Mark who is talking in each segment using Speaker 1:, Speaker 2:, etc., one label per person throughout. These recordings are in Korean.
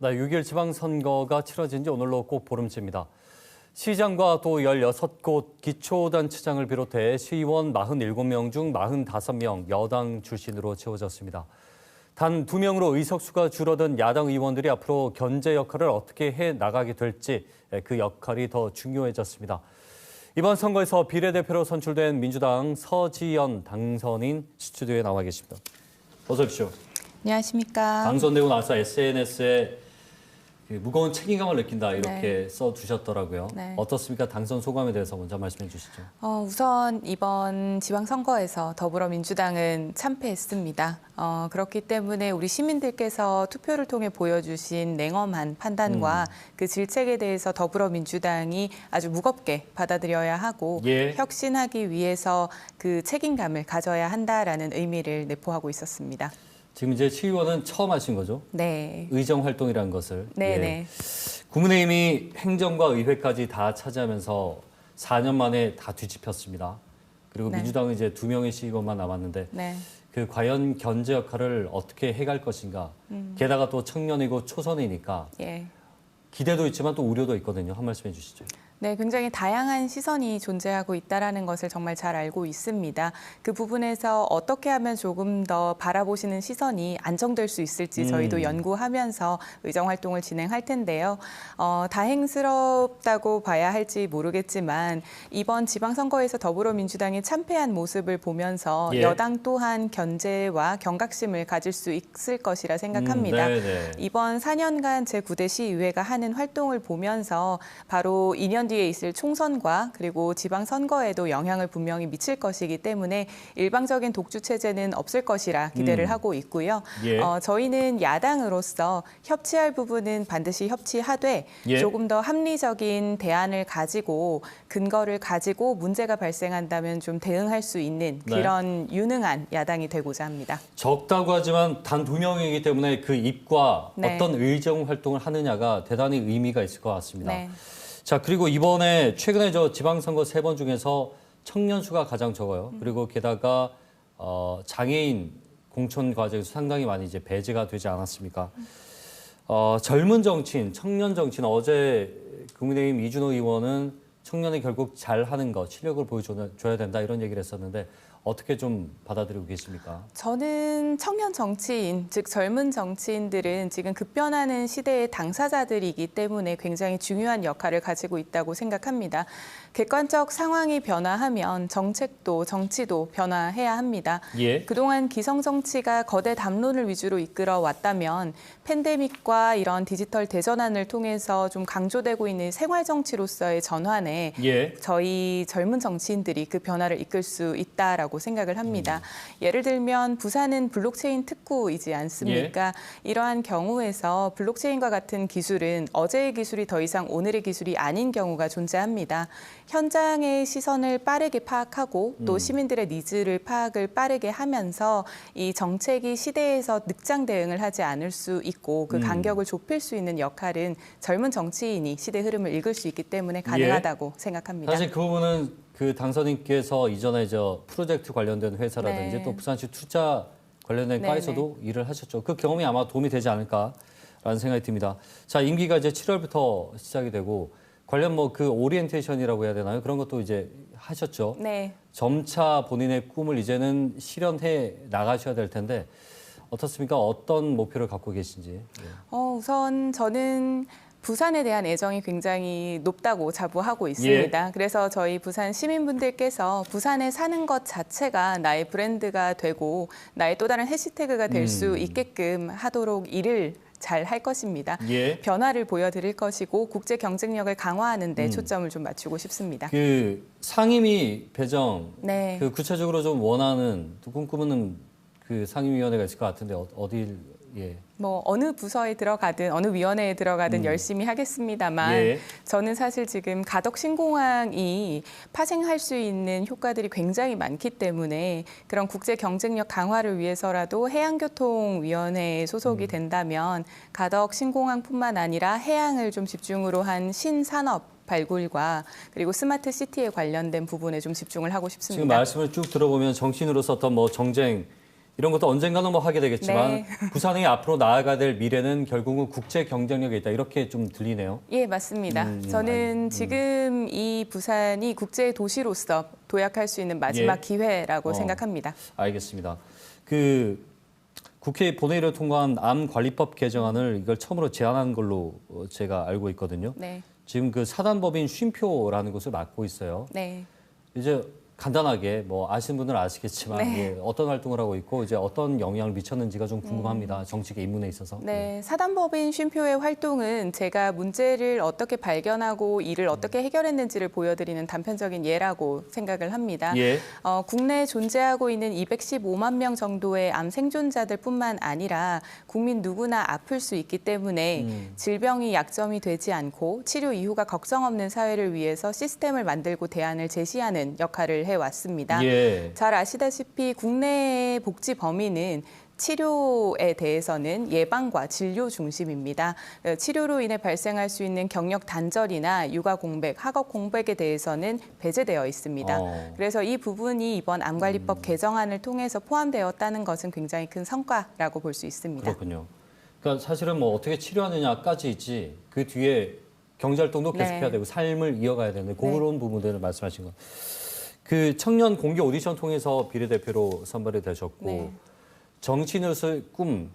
Speaker 1: 네, 6일 지방선거가 치러진 지 오늘로 꼭 보름째입니다. 시장과 또 16곳 기초단체장을 비롯해 시의원 47명 중 45명 여당 출신으로 채워졌습니다. 단두 명으로 의석수가 줄어든 야당 의원들이 앞으로 견제 역할을 어떻게 해 나가게 될지 그 역할이 더 중요해졌습니다. 이번 선거에서 비례대표로 선출된 민주당 서지연 당선인 스튜디오에 나와 계십니다. 어서 오십시오.
Speaker 2: 안녕하십니까.
Speaker 1: 당선되고 나서 SNS에 그 무거운 책임감을 느낀다 이렇게 써 두셨더라고요.
Speaker 2: 네.
Speaker 1: 어떻습니까? 당선 소감에 대해서 먼저 말씀해 주시죠.
Speaker 2: 어, 우선 이번 지방선거에서 더불어민주당은 참패했습니다. 어, 그렇기 때문에 우리 시민들께서 투표를 통해 보여주신 냉엄한 판단과 그 질책에 대해서 더불어민주당이 아주 무겁게 받아들여야 하고
Speaker 1: 예.
Speaker 2: 혁신하기 위해서 그 책임감을 가져야 한다라는 의미를 내포하고 있었습니다.
Speaker 1: 지금 이제 시의원은 처음 하신 거죠?
Speaker 2: 네.
Speaker 1: 의정 활동이라는 것을.
Speaker 2: 네,
Speaker 1: 예.
Speaker 2: 네.
Speaker 1: 국민의힘이 행정과 의회까지 다 차지하면서 4년 만에 다 뒤집혔습니다. 그리고
Speaker 2: 네.
Speaker 1: 민주당은 이제 두 명의 시의원만 남았는데
Speaker 2: 네.
Speaker 1: 그 과연 견제 역할을 어떻게 해갈 것인가.
Speaker 2: 음.
Speaker 1: 게다가 또 청년이고 초선이니까
Speaker 2: 예.
Speaker 1: 기대도 있지만 또 우려도 있거든요. 한 말씀 해주시죠.
Speaker 2: 네, 굉장히 다양한 시선이 존재하고 있다라는 것을 정말 잘 알고 있습니다. 그 부분에서 어떻게 하면 조금 더 바라보시는 시선이 안정될 수 있을지 저희도
Speaker 1: 음.
Speaker 2: 연구하면서 의정 활동을 진행할 텐데요. 어, 다행스럽다고 봐야 할지 모르겠지만 이번 지방선거에서 더불어민주당이 참패한 모습을 보면서
Speaker 1: 예.
Speaker 2: 여당 또한 견제와 경각심을 가질 수 있을 것이라 생각합니다.
Speaker 1: 음.
Speaker 2: 이번 4년간 제 9대 시의회가 하는 활동을 보면서 바로 2년 뒤에 있을 총선과 그리고 지방선거에도 영향을 분명히 미칠 것이기 때문에 일방적인 독주 체제는 없을 것이라 기대를
Speaker 1: 음.
Speaker 2: 하고 있고요.
Speaker 1: 예.
Speaker 2: 어, 저희는 야당으로서 협치할 부분은 반드시 협치하되
Speaker 1: 예.
Speaker 2: 조금 더 합리적인 대안을 가지고 근거를 가지고 문제가 발생한다면 좀 대응할 수 있는
Speaker 1: 네.
Speaker 2: 그런 유능한 야당이 되고자 합니다.
Speaker 1: 적다고 하지만 단 두 명이기 때문에 그 입과
Speaker 2: 네.
Speaker 1: 어떤 의정 활동을 하느냐가 대단히 의미가 있을 것 같습니다.
Speaker 2: 네.
Speaker 1: 자 그리고 이번에 최근에 저 지방선거 세 번 중에서 청년 수가 가장 적어요.
Speaker 2: 음.
Speaker 1: 그리고 게다가 어, 장애인 공천 과정에서 상당히 많이 이제 배제가 되지 않았습니까? 어, 젊은 정치인, 청년 정치인 어제 국민의힘 이준호 의원은 청년이 결국 잘하는 것, 실력을 보여줘야 된다 이런 얘기를 했었는데 어떻게 좀 받아들이고 계십니까?
Speaker 2: 저는 청년 정치인, 즉 젊은 정치인들은 지금 급변하는 시대의 당사자들이기 때문에 굉장히 중요한 역할을 가지고 있다고 생각합니다. 객관적 상황이 변화하면 정책도 정치도 변화해야 합니다.
Speaker 1: 예.
Speaker 2: 그동안 기성 정치가 거대 담론을 위주로 이끌어 왔다면 팬데믹과 이런 디지털 대전환을 통해서 좀 강조되고 있는 생활 정치로서의 전환에
Speaker 1: 예.
Speaker 2: 저희 젊은 정치인들이 그 변화를 이끌 수 있다라고 생각을 합니다. 예를 들면 부산은 블록체인 특구이지 않습니까? 이러한 경우에서 블록체인과 같은 기술은 어제의 기술이 더 이상 오늘의 기술이 아닌 경우가 존재합니다. 현장의 시선을 빠르게 파악하고 또 시민들의 니즈를 파악을 빠르게 하면서 이 정책이 시대에서 늑장 대응을 하지 않을 수 있고 그
Speaker 1: 음.
Speaker 2: 간격을 좁힐 수 있는 역할은 젊은 정치인이 시대 흐름을 읽을 수 있기 때문에 가능하다고 생각합니다.
Speaker 1: 사실 그 부분은 그 당선인께서 이전에 저 프로젝트 관련된 회사라든지
Speaker 2: 네.
Speaker 1: 또 부산시 투자 관련된
Speaker 2: 네,
Speaker 1: 과에서도 일을 하셨죠. 그 경험이 아마 도움이 되지 않을까라는 생각이 듭니다. 자, 임기가 이제 7월부터 시작이 되고 관련 뭐 그 오리엔테이션이라고 해야 되나요? 그런 것도 이제 하셨죠.
Speaker 2: 네.
Speaker 1: 점차 본인의 꿈을 이제는 실현해 나가셔야 될 텐데 어떻습니까? 어떤 목표를 갖고 계신지. 예.
Speaker 2: 어, 우선 저는 부산에 대한 애정이 굉장히 높다고 자부하고 있습니다. 그래서 저희 부산 시민분들께서 부산에 사는 것 자체가 나의 브랜드가 되고 나의 또 다른 해시태그가 될수
Speaker 1: 음.
Speaker 2: 있게끔 하도록 일을 잘할 것입니다.
Speaker 1: 예.
Speaker 2: 변화를 보여드릴 것이고 국제 경쟁력을 강화하는 데
Speaker 1: 음.
Speaker 2: 초점을 좀 맞추고 싶습니다.
Speaker 1: 그 상임위 배정
Speaker 2: 네.
Speaker 1: 그 구체적으로 좀 원하는 또 꿈꾸는 그 상임위원회가 있을 것 같은데 어, 어딜 예.
Speaker 2: 뭐 어느 부서에 들어가든 어느 위원회에 들어가든
Speaker 1: 음.
Speaker 2: 열심히 하겠습니다만
Speaker 1: 예.
Speaker 2: 저는 사실 지금 가덕 신공항이 파생할 수 있는 효과들이 굉장히 많기 때문에 그런 국제 경쟁력 강화를 위해서라도 해양교통위원회에 소속이
Speaker 1: 음.
Speaker 2: 된다면 가덕 신공항뿐만 아니라 해양을 좀 집중으로 한 신산업 발굴과 그리고 스마트 시티에 관련된 부분에 좀 집중을 하고 싶습니다.
Speaker 1: 지금 말씀을 쭉 들어보면 정치인으로서 어떤 뭐 정쟁 이런 것도 언젠가는 뭐 하게 되겠지만
Speaker 2: 네.
Speaker 1: 부산이 앞으로 나아가야 될 미래는 결국은 국제 경쟁력에 있다 이렇게 좀 들리네요.
Speaker 2: 예, 맞습니다.
Speaker 1: 음,
Speaker 2: 저는 지금 이 부산이 국제 도시로서 도약할 수 있는 마지막
Speaker 1: 예.
Speaker 2: 기회라고
Speaker 1: 어.
Speaker 2: 생각합니다.
Speaker 1: 알겠습니다. 그 국회 본회의를 통과한 암 관리법 개정안을 이걸 처음으로 제안한 걸로 어, 제가 알고 있거든요.
Speaker 2: 네,
Speaker 1: 지금 그 사단법인 쉼표라는 곳을 맡고 있어요.
Speaker 2: 네.
Speaker 1: 이제 간단하게 뭐 아시는 분들은 아시겠지만
Speaker 2: 네.
Speaker 1: 예, 어떤 활동을 하고 있고 이제 어떤 영향을 미쳤는지가 좀 궁금합니다. 정치계 입문에 있어서.
Speaker 2: 음. 네, 사단법인 쉼표의 활동은 제가 문제를 어떻게 발견하고 이를 어떻게 해결했는지를 보여드리는 단편적인 예라고 생각을 합니다.
Speaker 1: 예.
Speaker 2: 어, 국내에 존재하고 있는 215만 명 정도의 암 생존자들뿐만 아니라 국민 누구나 아플 수 있기 때문에
Speaker 1: 음.
Speaker 2: 질병이 약점이 되지 않고 치료 이후가 걱정 없는 사회를 위해서 시스템을 만들고 대안을 제시하는 역할을 해왔습니다.
Speaker 1: 예.
Speaker 2: 잘 아시다시피 국내 복지 범위는 치료에 대해서는 예방과 진료 중심입니다. 어, 치료로 인해 발생할 수 있는 경력 단절이나 육아 공백, 학업 공백에 대해서는 배제되어 있습니다.
Speaker 1: 어.
Speaker 2: 그래서 이 부분이 이번 암관리법 개정안을 통해서 포함되었다는 것은 굉장히 큰 성과라고 볼 수 있습니다.
Speaker 1: 그렇군요. 그러니까 사실은 뭐 어떻게 치료하느냐까지지 그 뒤에 경제활동도
Speaker 2: 네.
Speaker 1: 계속해야 되고 삶을 이어가야 되는데 그런 부분들을 말씀하신 거. 그 청년 공개 오디션 통해서 비례대표로 선발이 되셨고
Speaker 2: 네.
Speaker 1: 정치인으로서의 꿈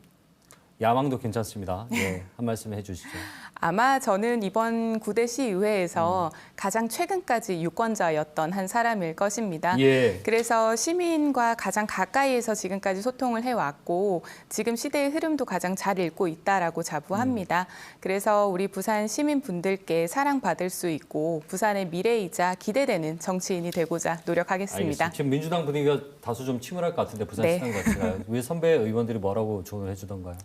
Speaker 1: 야망도 괜찮습니다. 예, 한 말씀 해주시죠.
Speaker 2: 아마 저는 이번 구대 시의회에서 가장 최근까지 유권자였던 한 사람일 것입니다.
Speaker 1: 예.
Speaker 2: 그래서 시민과 가장 가까이에서 지금까지 소통을 해왔고 지금 시대의 흐름도 가장 잘 읽고 있다라고 자부합니다. 그래서 우리 부산 시민분들께 사랑받을 수 있고 부산의 미래이자 기대되는 정치인이 되고자 노력하겠습니다.
Speaker 1: 알겠습니다. 지금 민주당 분위기가 다소 좀 침울할 것 같은데 부산
Speaker 2: 네.
Speaker 1: 시장 자체가 왜 선배 의원들이 뭐라고 조언을 해주던가요?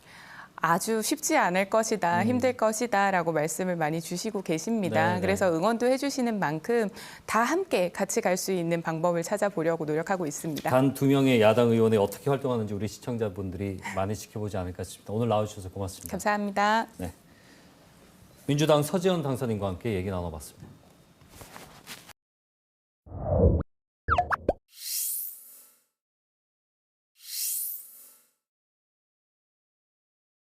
Speaker 2: 아주 쉽지 않을 것이다, 힘들 것이다라고 말씀을 많이 주시고 계십니다.
Speaker 1: 네, 네.
Speaker 2: 그래서 응원도 해주시는 만큼 다 함께 같이 갈 수 있는 방법을 찾아보려고 노력하고 있습니다.
Speaker 1: 단 두 명의 야당 의원이 어떻게 활동하는지 우리 시청자분들이 많이 지켜보지 않을까 싶습니다. 오늘 나와주셔서 고맙습니다.
Speaker 2: 감사합니다.
Speaker 1: 민주당 서지현 당선인과 함께 얘기 나눠봤습니다.